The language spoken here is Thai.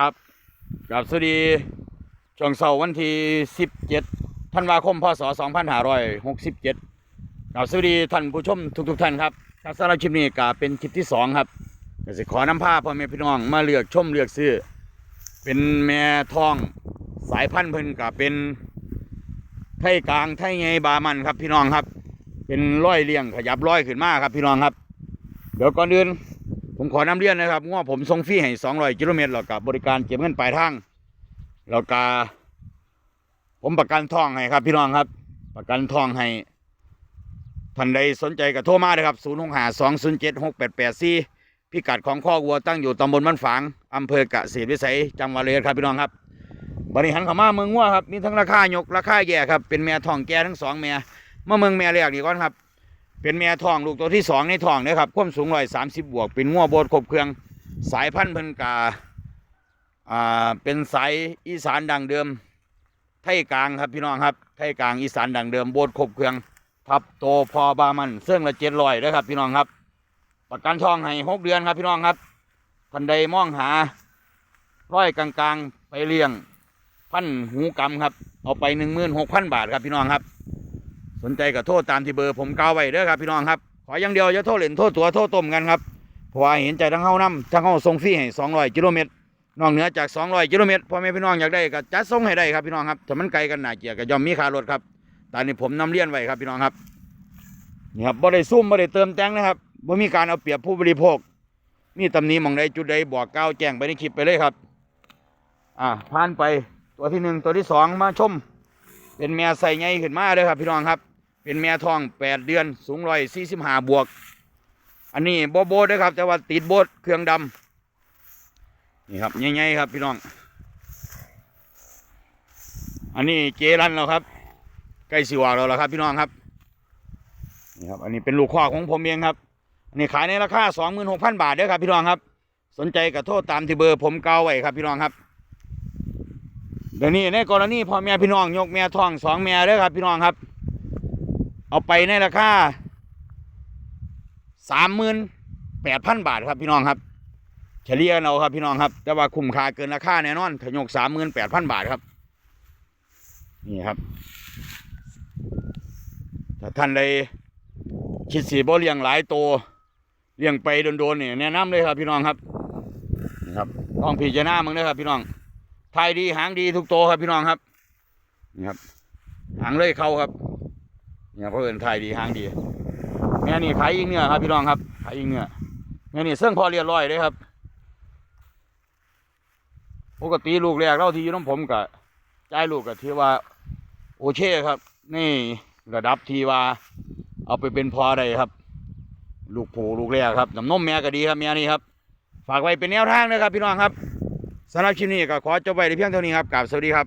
ครับกับสวัสดีช่วงเสาร์วันที่ 17ธันวาคมพศ2567กับสวัสดีท่านผู้ชมทุกๆท่านครับครับสำหรับคลิปนี้ก็เป็นคลิปที่สองครับก็สิขอนำผ้าพ่อแม่พี่น้องมาเลือกชมเลือกซื้อ เป็นแม่ทองสายพันธุ์เพิ่นก็เป็นไทยกลางไทยไงบามันครับพี่น้องครับ เป็นร้อยเลี้ยงขยับร้อยขึ้นมาครับพี่น้องครับ เดี๋ยวก่อนอื่น ผมขอนำเรียนนะครับว่าผมส่งฟรีให้200กิโลเมตรแล้วกับบริการเก็บเงินปลายทางแล้วก็ผมประกันทองให้ครับ พี่น้องครับ ประกันทองให้ท่านใดสนใจก็โทรมาเลยครับ0 6 5 2 0 7 6 8 8 4พิกัดของข้อวัวตั้งอยู่ตำบลบ้านฝางอำเภอกเกษตรวิสัยจังหวัดเลยครับพี่น้องครับ บริหารขามาเมืองงัวครับมีทั้งราคายกราคาแย่ครับเป็นแม่ทองแก่ทั้งสองแม่มาเมืองแม่แรกนี่ก่อนครับ เป็นแม่ทองลูกตัวที่สองในทองนะครับความสูงร้อยสามสิบบวก เป็นงัวโบดครบเครื่องสายพันธุ์เพิ่นกาอ่าเป็นสายอีสานดังเดิม ไทยกลางครับพี่น้องครับไทยกลางอีสานดังเดิมโบดครบเครื่องทับโตพอบามันเสื่องละเจ็ดร้อยนะครับพี่น้องครับ ประกันทองให้หกเดือนครับพี่น้องครับทันใดมองหาร้อยกลางๆไปเลี้ยงพันหูกำครับ เอาไปหนึ่งหมื่นหกพันบาทครับพี่น้องครับ สนใจก็โทษตามที่เบอร์ผมกล่าวไว้เด้อครับพี่น้องครับ ขออย่างเดียวอย่าโทษเล่นโทษตัวโทษต้มกันครับเพราะว่าเห็นใจทั้งเฮานํทั้งเฮาส่งฟรีให้200กิโลเมตรนอกเหนือจาก 200กิโลเมตรพ่อแม่พี่น้องอยากได้ก็จัดส่งให้ได้ครับพี่น้องครับถ้ามันไกลกันหนาเกียก็ยอมมีค่ารถครับตอนนี้ผมนำเรียนไว้ครับพี่น้องครับนี่ครับบ่ได้ซุ่มบ่ได้เติมแต่งนะครับบ่มีการเอาเปรียบผู้บริโภค มีตำหนิมองใดจุดใดบอกกล่าวแจ้งไปในคลิปไปเลยครับ อ่าผ่านไปตัวที่หนึ่งตัวที่สองมาชม เป็นแม่ใส่ไงขึ้นมาเด้อครับพี่น้องครับ เป็นแม่ทองแปดเดือนสูงร้อยสี่สิบห้าบวก อันนี้โบโบด้วยครับ แต่ว่าติดโบดเครื่องดำนี่ครับใหญ่ๆครับพี่น้อง อันนี้เจรันแล้วครับ ใกล้สิวาเราแล้วครับ พี่น้องครับนี่ครับ อันนี้เป็นลูกคอกของผมเองครับอันนี้ขายในราคาสองหมื่นหกพันบาทเด้อครับ พี่น้องครับ สนใจก็โทษตามที่เบอร์ผมเกาไว้ครับ พี่น้องครับเดี๋ยวนี้ในกรณีพ่อแม่พี่น้องยกแม่ท้องสองแม่เด้อครับ พี่น้องครับ เอาไปในราคาสามหมื่นแปดพันบาทครับพี่น้องครับ เฉลี่ยเอาครับพี่น้องครับ แต่ว่าคุ้มค่าเกินราคาแน่นอนถยกสามหมื่นแปดพันบาทครับ นี่ครับ ถ้าท่านใดคิดสีบ่เลี้ยงหลายตัวเลี้ยงไปโดนๆเนี่ยแนะนำเลยครับพี่น้องครับนี่ครับลองพิจารณามึงนะครับ พี่น้องไทยดีหางดีทุกตัวครับพี่น้องครับนี่ครับหางเลยเขาครับ เนี่ยเพราะเอินทายดีหางดีแม่นี่ขายยิงเนื้อครับพี่น้องครับขายยิงเนื้อแม่นี่เสื่องพอเรียบร้อยเลยครับปกติลูกแรกเราที่อยู่น้ำผมกับใจลูกกับที่ว่า โอเช่ครับ นี่ระดับที่ว่า เอาไปเป็นพอได้ครับ ลูกผูลูกแรกครับน้ำนมแม่ก็ดีครับแม่นี่ครับ ฝากไว้เป็นแนวทางนะครับ พี่น้องครับสำหรับคลิปนี้ก็ขอจบไว้ในเพียงเท่านี้ครับกราบสวัสดีครับ